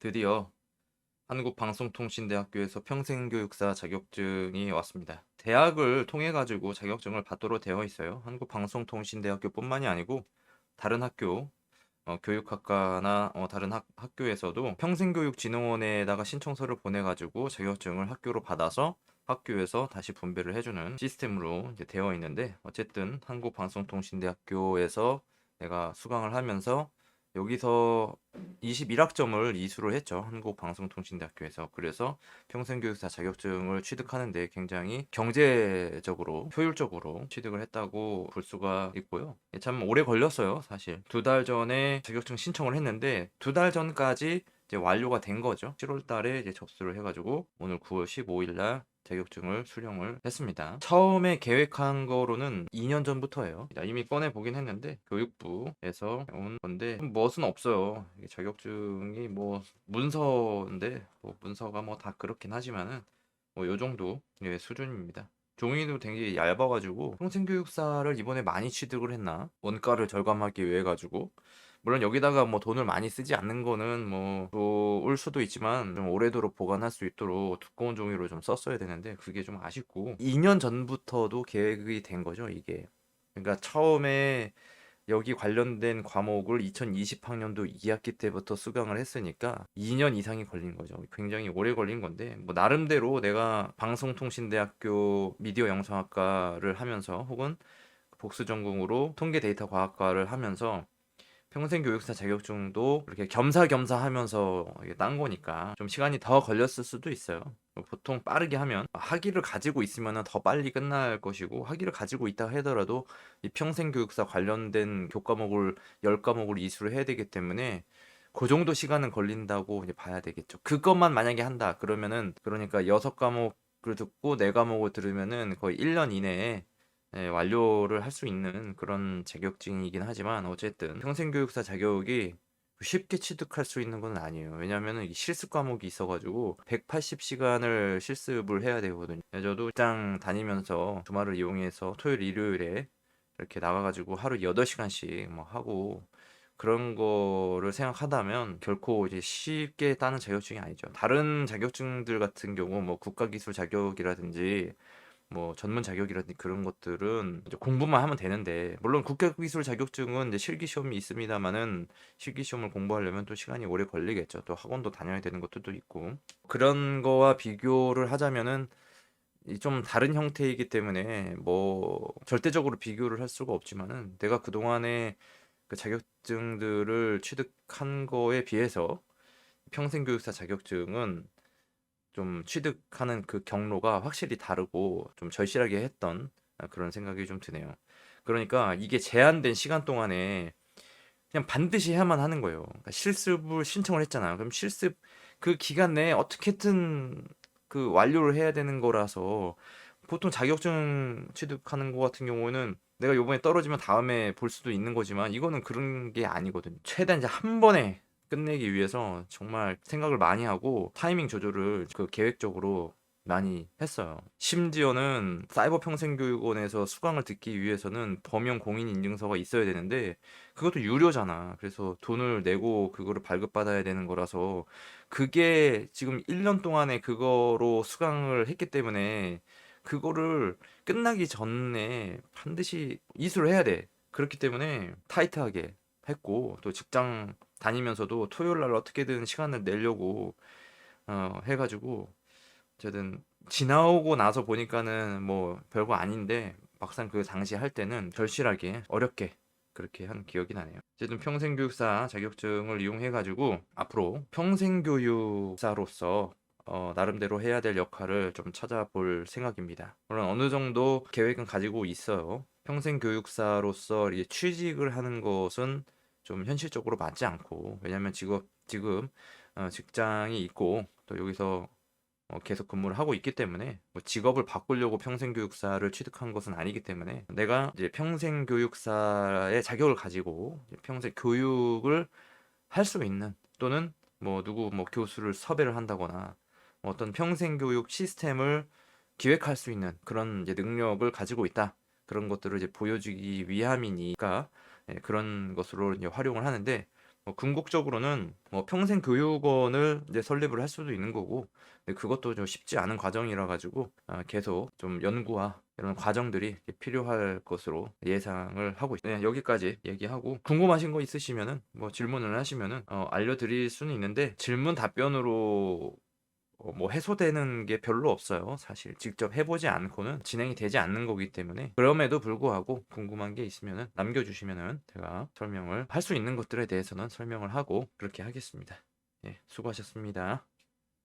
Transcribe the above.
드디어 한국방송통신대학교에서 평생교육사 자격증이 왔습니다. 대학을 통해 가지고 자격증을 받도록 되어 있어요. 한국방송통신대학교뿐만이 아니고 다른 학교 어, 교육학과나 어, 다른 학, 학교에서도 평생교육진흥원에다가 신청서를 보내 가지고 자격증을 학교로 받아서 학교에서 다시 분배를 해주는 시스템으로 되어 있는데 어쨌든 한국방송통신대학교에서 내가 수강을 하면서 여기서 21학점을 이수를 했죠. 한국방송통신대학교에서. 그래서 평생교육사 자격증을 취득하는데 굉장히 경제적으로, 효율적으로 취득을 했다고 볼 수가 있고요. 예, 참 오래 걸렸어요, 사실. 두 달 전에 자격증 신청을 했는데 두 달 전까지 이제 완료가 된 거죠. 7월 달에 이제 접수를 해가지고 오늘 9월 15일 날 자격증을 수령을 했습니다. 처음에 계획한 거로는 2년 전부터예요. 이미 꺼내 보긴 했는데 교육부에서 온 건데 멋은 없어요. 자격증이 뭐 문서인데 뭐 문서가 뭐 다 그렇긴 하지만은 뭐 요 정도 의 수준입니다. 종이도 되게 얇아가지고 평생교육사를 이번에 많이 취득을 했나 원가를 절감하기 위해 가지고 물론 여기다가 뭐 돈을 많이 쓰지 않는 거는 뭐 좋을 수도 있지만 좀 오래도록 보관할 수 있도록 두꺼운 종이로 좀 썼어야 되는데 그게 좀 아쉽고 2년 전부터도 계획이 된 거죠 이게 그러니까 처음에 여기 관련된 과목을 2020학년도 2학기 때부터 수강을 했으니까 2년 이상이 걸린 거죠. 굉장히 오래 걸린 건데 뭐 나름대로 내가 방송통신대학교 미디어 영상학과를 하면서 혹은 복수 전공으로 통계 데이터 과학과를 하면서 평생 교육사 자격증도 이렇게 겸사겸사 하면서 딴 거니까 좀 시간이 더 걸렸을 수도 있어요. 보통 빠르게 하면 학위를 가지고 있으면 더 빨리 끝날 것이고 학위를 가지고 있다 하더라도 이 평생 교육사 관련된 교과목을 10과목을 이수를 해야 되기 때문에 그 정도 시간은 걸린다고 이제 봐야 되겠죠. 그것만 만약에 한다 그러면은 그러니까 6과목을 듣고 4과목을 들으면은 거의 1년 이내에 예, 완료를 할 수 있는 그런 자격증이긴 하지만 어쨌든 평생교육사 자격이 쉽게 취득할 수 있는 건 아니에요. 왜냐하면 이 실습 과목이 있어가지고 180시간을 실습을 해야 되거든요. 저도 직장 다니면서 주말을 이용해서 토요일, 일요일에 이렇게 나가가지고 하루 8시간씩 뭐 하고 그런 거를 생각하다면 결코 이제 쉽게 따는 자격증이 아니죠. 다른 자격증들 같은 경우 뭐 국가기술 자격이라든지 뭐 전문 자격이라든지 그런 것들은 이제 공부만 하면 되는데 물론 국가기술 자격증은 이제 실기 시험이 있습니다만은 실기 시험을 공부하려면 또 시간이 오래 걸리겠죠. 또 학원도 다녀야 되는 것들도 있고 그런 거와 비교를 하자면은 이좀 다른 형태이기 때문에 뭐 절대적으로 비교를 할 수가 없지만은 내가 그동안에 그 자격증들을 취득한 거에 비해서 평생교육사 자격증은 좀 취득하는 그 경로가 확실히 다르고 좀 절실하게 했던 아, 그런 생각이 좀 드네요. 그러니까 이게 제한된 시간 동안에 그냥 반드시 해야만 하는 거예요. 그러니까 실습을 신청을 했잖아. 그럼 실습 그 기간 내에 어떻게든 그 완료를 해야 되는 거라서 보통 자격증 취득하는 거 같은 경우는 내가 요번에 떨어지면 다음에 볼 수도 있는 거지만 이거는 그런 게 아니거든. 최대한 이제 한 번에 끝내기 위해서 정말 생각을 많이 하고 타이밍 조절을 그 계획적으로 많이 했어요. 심지어는 사이버 평생교육원에서 수강을 듣기 위해서는 범용 공인 인증서가 있어야 되는데 그것도 유료잖아. 그래서 돈을 내고 그거를 발급받아야 되는 거라서 그게 지금 1년 동안에 그거로 수강을 했기 때문에 그거를 끝나기 전에 반드시 이수를 해야 돼. 그렇기 때문에 타이트하게 했고 또 직장 다니면서도 토요일 날 어떻게든 시간을 내려고 어, 해가지고 어쨌든 지나오고 나서 보니까는 뭐 별거 아닌데 막상 그 당시 할 때는 절실하게 어렵게 그렇게 한 기억이 나네요. 어쨌든 평생교육사 자격증을 이용해가지고 앞으로 평생교육사로서 어, 나름대로 해야 될 역할을 좀 찾아볼 생각입니다. 물론 어느 정도 계획은 가지고 있어요. 평생교육사로서 취직을 하는 것은 좀 현실적으로 맞지 않고 왜냐면 지금 지금 어, 직장이 있고 또 여기서 어, 계속 근무를 하고 있기 때문에 뭐 직업을 바꾸려고 평생교육사를 취득한 것은 아니기 때문에 내가 이제 평생교육사의 자격을 가지고 평생 교육을 할 수 있는 또는 뭐 누구 뭐 교수를 섭외를 한다거나 뭐 어떤 평생교육 시스템을 기획할 수 있는 그런 이제 능력을 가지고 있다. 그런 것들을 이제 보여주기 위함이니까 예, 그런 것으로 이제 활용을 하는데 어, 궁극적으로는 뭐 평생 교육원을 이제 설립을 할 수도 있는 거고 근데 그것도 좀 쉽지 않은 과정이라 가지고 아, 계속 좀 연구와 이런 과정들이 필요할 것으로 예상을 하고 있. 네, 여기까지 얘기하고 궁금하신 거 있으시면은 뭐 질문을 하시면은 어, 알려드릴 수는 있는데 질문 답변으로 어, 뭐 해소되는 게 별로 없어요. 사실 직접 해보지 않고는 진행이 되지 않는 거기 때문에 그럼에도 불구하고 궁금한 게 있으면은 남겨주시면은 제가 설명을 할 수 있는 것들에 대해서는 설명을 하고 그렇게 하겠습니다. 예, 수고하셨습니다.